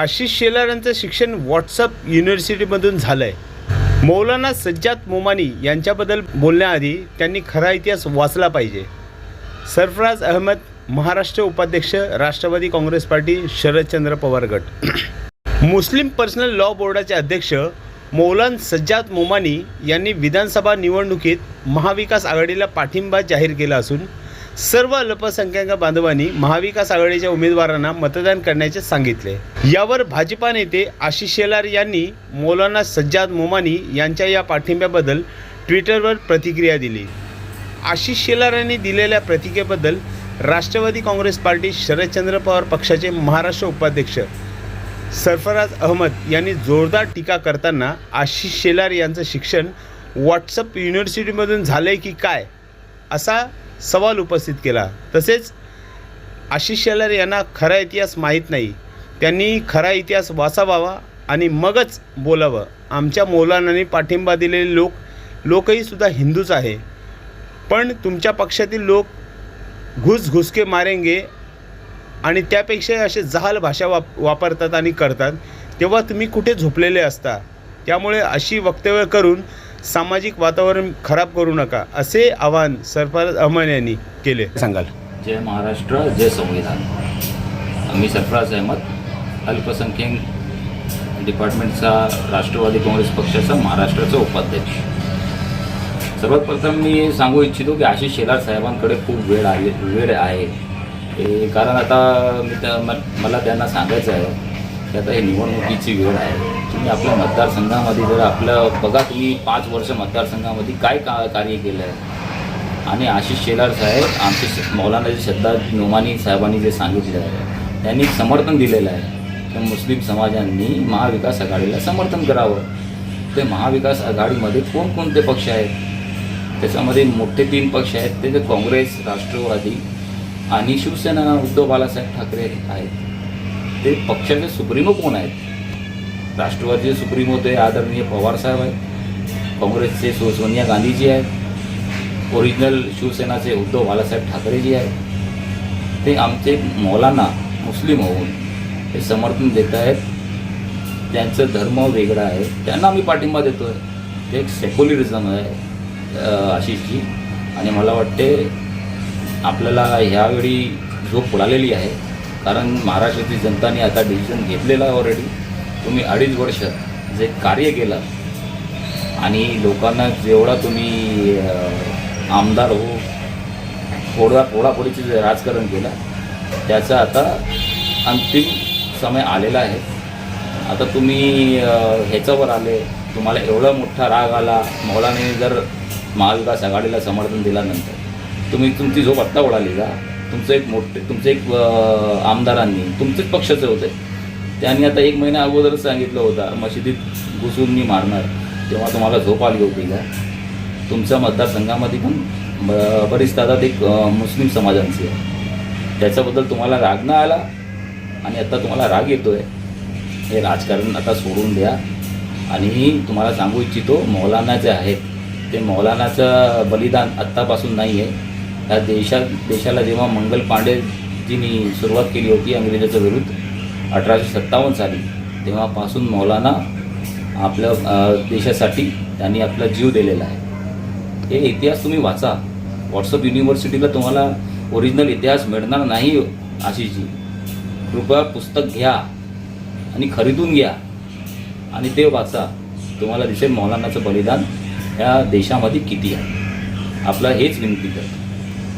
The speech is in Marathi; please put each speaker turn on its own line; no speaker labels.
आशिष शेलार यांचं शिक्षण व्हॉट्सअप युनिव्हर्सिटीमधून झालं आहे मौलाना सज्जाद मोमानी यांच्याबद्दल बोलण्याआधी त्यांनी खरा इतिहास वाचला पाहिजे. सरफराज अहमद महाराष्ट्र उपाध्यक्ष राष्ट्रवादी काँग्रेस पार्टी शरदचंद्र पवार गट. मुस्लिम पर्सनल लॉ बोर्डाचे अध्यक्ष मौलान सज्जाद मोमानी यांनी विधानसभा निवडणुकीत महाविकास आघाडीला पाठिंबा जाहीर केला असून सर्व अल्पसंख्याक बांधवांनी महाविकास आघाडीच्या उमेदवारांना मतदान करण्याचे सांगितले. यावर भाजपा नेते आशिष शेलार यांनी मौलाना सज्जाद मोमानी यांच्या या पाठिंब्याबद्दल ट्विटरवर प्रतिक्रिया दिली. आशिष शेलार यांनी दिलेल्या प्रतिक्रियेबद्दल राष्ट्रवादी काँग्रेस पार्टी शरदचंद्र पवार पक्षाचे महाराष्ट्र उपाध्यक्ष सरफराज अहमद यांनी जोरदार टीका करताना आशिष शेलार यांचं शिक्षण व्हॉट्सअप युनिव्हर्सिटीमधून झालं आहे की काय? असा सवाल उपस्थित केला. तसेच आशिष शेलार यांना खरा इतिहास माहीत नाही. त्यांनी खरा इतिहास वाचावा आणि मगच बोलावं. आमच्या मौलानांनी पाठिंबा दिलेले लोक लोकही सुद्धा हिंदूच आहे. पण तुमच्या पक्षातील लोक घुस घुसके मारेंगे आणि त्यापेक्षा असे जहाल भाषा वाप वापरतात आणि करतात तेव्हा तुम्ही कुठे झोपलेले असता? त्यामुळे अशी वक्तव्य करून सामाजिक वातावरण खराब करू नका असे आवाहन सरफराज अहमद यांनी केले. सांगाल.
जय महाराष्ट्र जय संविधान. मी सरफराज अहमद अल्पसंख्याक डिपार्टमेंटचा राष्ट्रवादी काँग्रेस पक्षाचा महाराष्ट्राचा उपाध्यक्ष. सर्वात प्रथम मी सांगू इच्छितो की आशिष शेलार साहेबांकडे खूप वेळ आहे वेळ आहे. कारण आता मी त्या म- मला त्यांना सांगायचं आहे. की आता हे निवडणुकीची वेळ आहे. तुम्ही आपल्या मतदारसंघामध्ये जर आपलं बघा तुम्ही पाच वर्ष मतदारसंघामध्ये काय का कार्य केलं आहे. आणि आशिष शेलार साहेब आमचे मौलानाजी मौलाना जे श्रद्धा नोमानी साहेबांनी जे सांगितलं आहे त्यांनी समर्थन दिलेलं आहे. तर मुस्लिम समाजांनी महाविकास आघाडीला समर्थन करावं. ते महाविकास आघाडीमध्ये कोणकोणते पक्ष आहेत? त्याच्यामध्ये मोठे तीन पक्ष आहेत. ते काँग्रेस राष्ट्रवादी आणि शिवसेना उद्धव बाळासाहेब ठाकरे आहेत. ते पक्षाचे सुप्रीमो कोण आहेत? राष्ट्रवादीचे सुप्रीमो ते आदरणीय पवारसाहेब आहेत. काँग्रेसचे सोनिया गांधीजी आहेत. ओरिजिनल शिवसेनाचे उद्धव बाळासाहेब ठाकरेजी आहेत. ते आमचे मौलाना मुस्लिम होऊन हे समर्थन देत आहेत. त्यांचं धर्म वेगळा आहे. त्यांना आम्ही पाठिंबा देतो आहे ते एक सेक्युलरिझम आहे आशिषजी. आणि मला वाटते आपल्याला ह्यावेळी झोप उडालेली आहे. कारण महाराष्ट्रातील जनताने आता डिसिजन घेतलेला ऑलरेडी तुम्ही अडीच वर्ष जे कार्य केलं आणि लोकांना जेवढा तुम्ही आमदार हो फोडा फोडाफोडीचे जे राजकारण केलं त्याचा आता अंतिम समय आलेला आहे. आता तुम्ही ह्याच्यावर आले तुम्हाला एवढा मोठा राग आला मौलाने जर महाविकास आघाडीला समर्थन दिल्यानंतर तुम्ही तुमची झोप आत्ता उडाली का? तुमचं एक मोठे तुमचे एक आमदारांनी तुमचेच पक्षाचे होते. त्यांनी आता एक महिना अगोदरच सांगितलं होतं मशिदीत घुसून मी मारणार. तेव्हा तुम्हाला झोप आली होती का? तुमच्या मतदारसंघामध्ये पण ब- बरीच तादात एक मुस्लिम समाजांची आहे. त्याच्याबद्दल तुम्हाला राग न आला? आणि आता तुम्हाला राग येतो आहे हे राजकारण आता सोडून द्या. आणि तुम्हाला सांगू इच्छितो मौलाना जे आहेत ते मौलानाचं बलिदान आत्तापासून नाही आहे या देशात देशाला जेव्हा मंगल पांडेजींनी सुरुवात केली होती अंग्रेजाच्या विरुद्ध अठराशे सत्तावन्न साली तेव्हापासून मौलाना आपल्या देशासाठी त्यांनी आपला जीव दिलेला आहे. हे इतिहास तुम्ही वाचा. व्हॉट्सअप युनिव्हर्सिटीला तुम्हाला ओरिजिनल इतिहास मिळणार नाही आशिषजी. कृपया पुस्तक घ्या आणि खरीदून घ्या आणि ते वाचा. तुम्हाला दिसेल मौलानाचं बलिदान ह्या देशामध्ये किती आहे. आपला हेच विनंती करतो.